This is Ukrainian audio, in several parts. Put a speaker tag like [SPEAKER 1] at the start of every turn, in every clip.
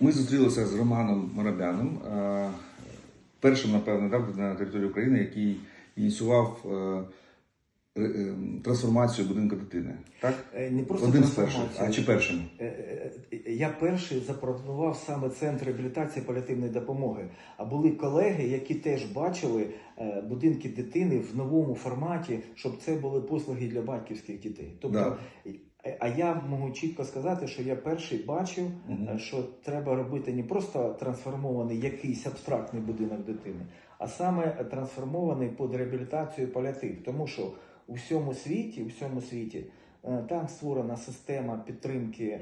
[SPEAKER 1] Ми зустрілися з Романом Марабяном, е, першим, напевно, на території України, який ініціював е, е, трансформацію будинку дитини. Так?
[SPEAKER 2] Не просто
[SPEAKER 1] Один з перших. А чи першим?
[SPEAKER 2] Я перший запропонував саме центр реабілітації паліативної допомоги. А були колеги, які теж бачили будинки дитини в новому форматі, щоб це були послуги для батьківських дітей. Тобто,
[SPEAKER 1] Да.
[SPEAKER 2] Е, а я можу чітко сказати, що я перший бачив, е, що треба робити не просто трансформований якийсь абстрактний будинок дитини, а саме трансформований під реабілітацію паліатив. Тому що у всьому світі, у всьому світі е, там створена система підтримки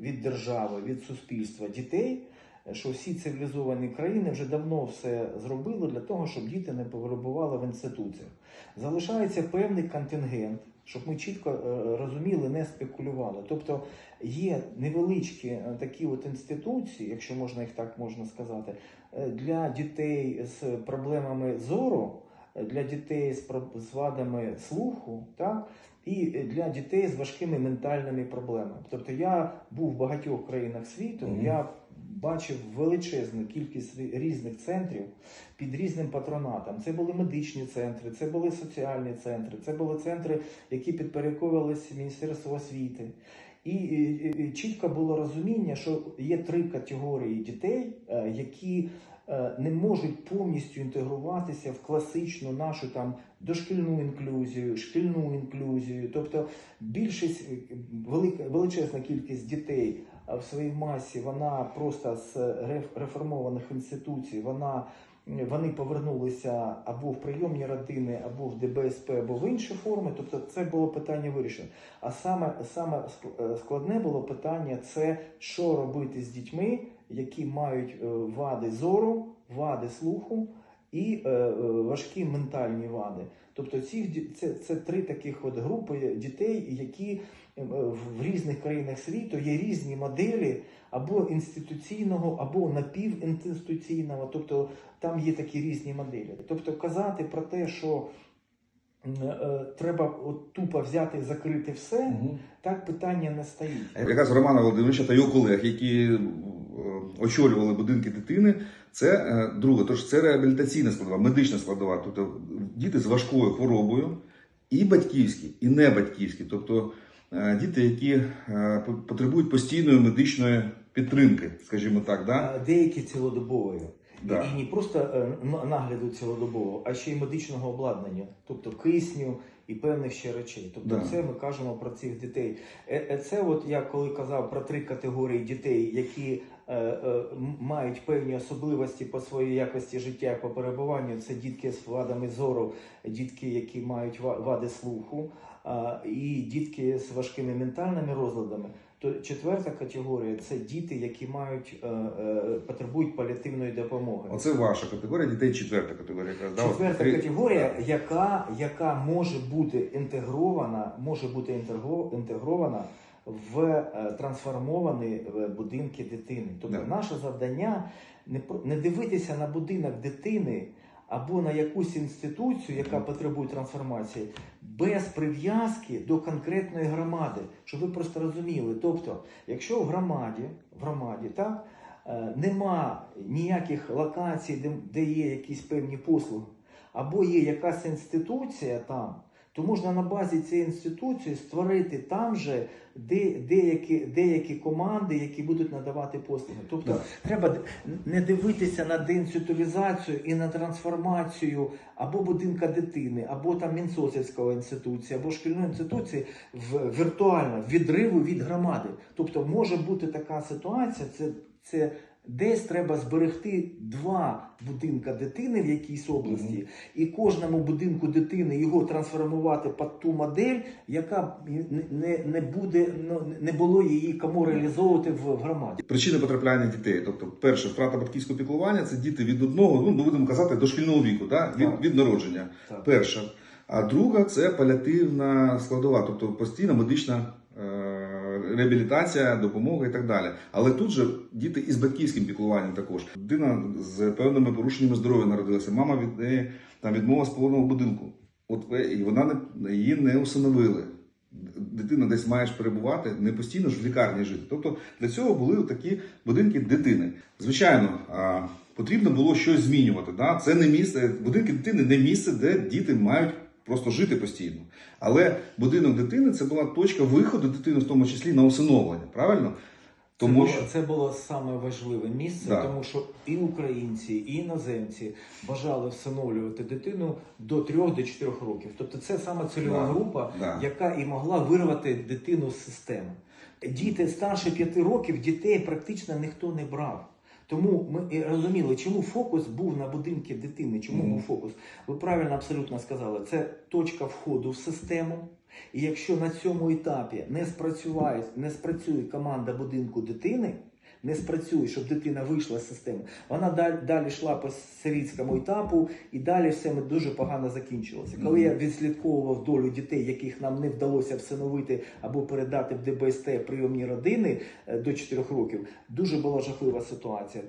[SPEAKER 2] від держави, від суспільства дітей. Що всі цивілізовані країни вже давно все зробили для того, щоб діти не перебували в інституціях. Залишається певний контингент, щоб ми чітко е, розуміли, не спекулювали. Тобто є невеличкі е, такі от інституції, якщо можна їх так можна сказати, е, для дітей з проблемами зору, для дітей з, вадами слуху, так? і для дітей з важкими ментальними проблемами. Тобто я був в багатьох країнах світу,
[SPEAKER 1] Мгм.
[SPEAKER 2] я бачив величезну кількість різних центрів під різним патронатом. Це були медичні центри, це були соціальні центри, це були центри, які підпорядковувалися Міністерству освіти. І, і, чітко було розуміння, що є три категорії дітей, е, які не можуть повністю інтегруватися в класичну нашу там дошкільну інклюзію, шкільну інклюзію. Тобто більшість е, велика величезна кількість дітей в своїй масі вона просто з реф- реформованих інституцій, вона вони повернулися або в прийомні родини, або в ДБСП, або в інші форми. Тобто це було питання вирішено. А саме, саме е, складне було питання це що робити з дітьми, які мають е, вади зору, вади слуху і е, е, важкі ментальні вади. Тобто ці це, це три таких от групи дітей, які в різних країнах світу є різні моделі або інституційного, або напівінституційного. Тобто там є такі різні моделі. Тобто казати про те, що треба от тупо взяти і закрити все,
[SPEAKER 1] Мгм.
[SPEAKER 2] так питання не стоїть.
[SPEAKER 1] Якраз Романа Володимировича та його колег, які очолювали будинки дитини, це е, друге, тож це реабілітаційна складова, медична складова. Тобто діти з важкою хворобою, і батьківські, і не батьківські. Тобто е, діти, які е, по- потребують постійної медичної підтримки, скажімо так. Да?
[SPEAKER 2] Деякі цілодобової.
[SPEAKER 1] Да.
[SPEAKER 2] І не просто е, нагляду цілодобового, а ще й медичного обладнання, тобто кисню і певних ще речей. Тобто,
[SPEAKER 1] Да.
[SPEAKER 2] це ми кажемо про цих дітей. Е, е, Це, от я коли казав про три категорії дітей, які е, е, мають певні особливості по своїй якості життя, по перебуванню. Це дітки з вадами зору, дітки, які мають ва- вади слуху, і дітки з важкими ментальними розладами. То четверта категорія це діти, які мають е, е, потребують паліативної допомоги.
[SPEAKER 1] Оце ваша категорія дітей, четверта категорія. якраз, да?
[SPEAKER 2] Четверта
[SPEAKER 1] три-
[SPEAKER 2] категорія, яка, яка може бути інтегрована, може бути інтегро- інтегрована в е, трансформовані е, будинки дитини. Тобто
[SPEAKER 1] Да.
[SPEAKER 2] наше завдання не не дивитися на будинок дитини або на якусь інституцію, яка потребує трансформації, без прив'язки до конкретної громади, щоб ви просто розуміли. Тобто, якщо в громаді, в громаді так, е, нема ніяких локацій, де, де є якісь певні послуги, або є якась інституція там, то можна на базі цієї інституції створити там же де, деякі, деякі команди, які будуть надавати послуги. Тобто
[SPEAKER 1] Да.
[SPEAKER 2] треба не дивитися на деінституалізацію і на трансформацію або будинка дитини, або там Мінсоцівського інституції, або шкільної інституції в віртуально відриву від громади. Тобто може бути така ситуація, це, це десь треба зберегти два будинка дитини в якійсь області, і кожному будинку дитини його трансформувати під ту модель, яка не, не, буде, ну, не було її кому реалізовувати в, громаді.
[SPEAKER 1] Причини потрапляння дітей. Тобто, перше, втрата батьківського піклування це діти від одного, ну будемо казати, дошкільного віку, да? Від, від народження.
[SPEAKER 2] Так.
[SPEAKER 1] Перша. А друга це паліативна складова, тобто постійна медична реабілітація, допомога і так далі. Але тут же діти із батьківським піклуванням також. Дитина з певними порушеннями здоров'я народилася. Мама від неї там відмова з полонного будинку. От е, і вона не її не усиновили. дитина десь маєш перебувати, не постійно ж в лікарні жити. Тобто для цього були такі будинки дитини. Звичайно, потрібно було щось змінювати. Да? Це не місце, будинки дитини не місце, де діти мають просто жити постійно. Але будинок дитини це була точка виходу дитини, в тому числі на усиновлення. Правильно? Тому
[SPEAKER 2] це,
[SPEAKER 1] що
[SPEAKER 2] було, це було саме важливе місце,
[SPEAKER 1] Да.
[SPEAKER 2] тому що і українці, і іноземці бажали всиновлювати дитину до 3-4 років. Тобто це саме цільова
[SPEAKER 1] Да.
[SPEAKER 2] група,
[SPEAKER 1] Да.
[SPEAKER 2] яка і могла вирвати дитину з системи. Діти старше 5 років дітей практично ніхто не брав. Тому ми і розуміли, чому фокус був на будинки дитини. Чому
[SPEAKER 1] Мгм.
[SPEAKER 2] був фокус? Ви правильно абсолютно сказали. Це точка входу в систему. І якщо на цьому етапі не спрацює, не спрацює команда будинку дитини, не спрацює, щоб дитина вийшла з системи, вона далі, далі йшла по сирійському етапу, і далі все ми дуже погано закінчилося. Коли я відслідковував долю дітей, яких нам не вдалося всиновити або передати в ДБСТ прийомні родини е, до 4 років, дуже була жахлива ситуація.